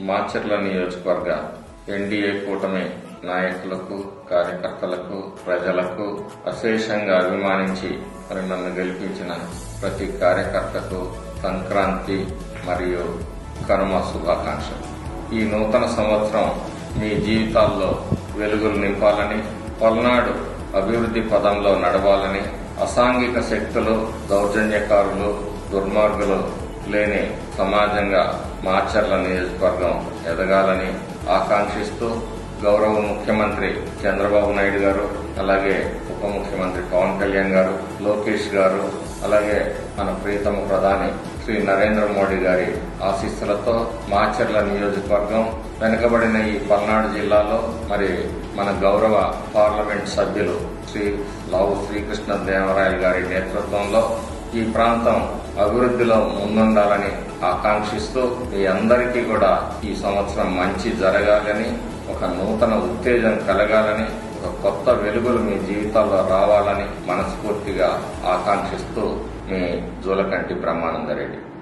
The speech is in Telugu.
మాచర్ల నియోజకవర్గ ఎన్డీఏ కూటమి నాయకులకు కార్యకర్తలకు ప్రజలకు అశేషంగా అభిమానించి మరి నన్ను గెలిపించిన ప్రతి కార్యకర్తకు సంక్రాంతి మరియు కనుమ శుభాకాంక్షలు. ఈ నూతన సంవత్సరం మీ జీవితాల్లో వెలుగులు నింపాలని పల్నాడు అభివృద్ధి పదంలో నడవాలని అసాంఘిక శక్తులు దౌర్జన్యకారులు దుర్మార్గులు లేని సమాజంగా మాచర్ల నియోజకవర్గం ఎదగాలని ఆకాంక్షిస్తూ గౌరవ ముఖ్యమంత్రి చంద్రబాబు నాయుడు గారు అలాగే ఉప ముఖ్యమంత్రి పవన్ కళ్యాణ్ గారు లోకేష్ గారు అలాగే మన ప్రీతమ ప్రధాని శ్రీ నరేంద్ర మోడీ గారి ఆశీస్సులతో మాచర్ల నియోజకవర్గం వెనుకబడిన ఈ పల్నాడు జిల్లాలో మరి మన గౌరవ పార్లమెంట్ సభ్యులు శ్రీ లావు శ్రీకృష్ణ దేవరాయలు గారి నేతృత్వంలో ఈ ప్రాంతం అభివృద్ధిలో ముందుండాలని ఆకాంక్షిస్తూ మీ అందరికీ కూడా ఈ సంవత్సరం మంచి జరగాలని ఒక నూతన ఉత్తేజం కలగాలని ఒక కొత్త వెలుగులు మీ జీవితాల్లో రావాలని మనస్ఫూర్తిగా ఆకాంక్షిస్తూ మీ జూలకంటి బ్రహ్మానందరెడ్డి.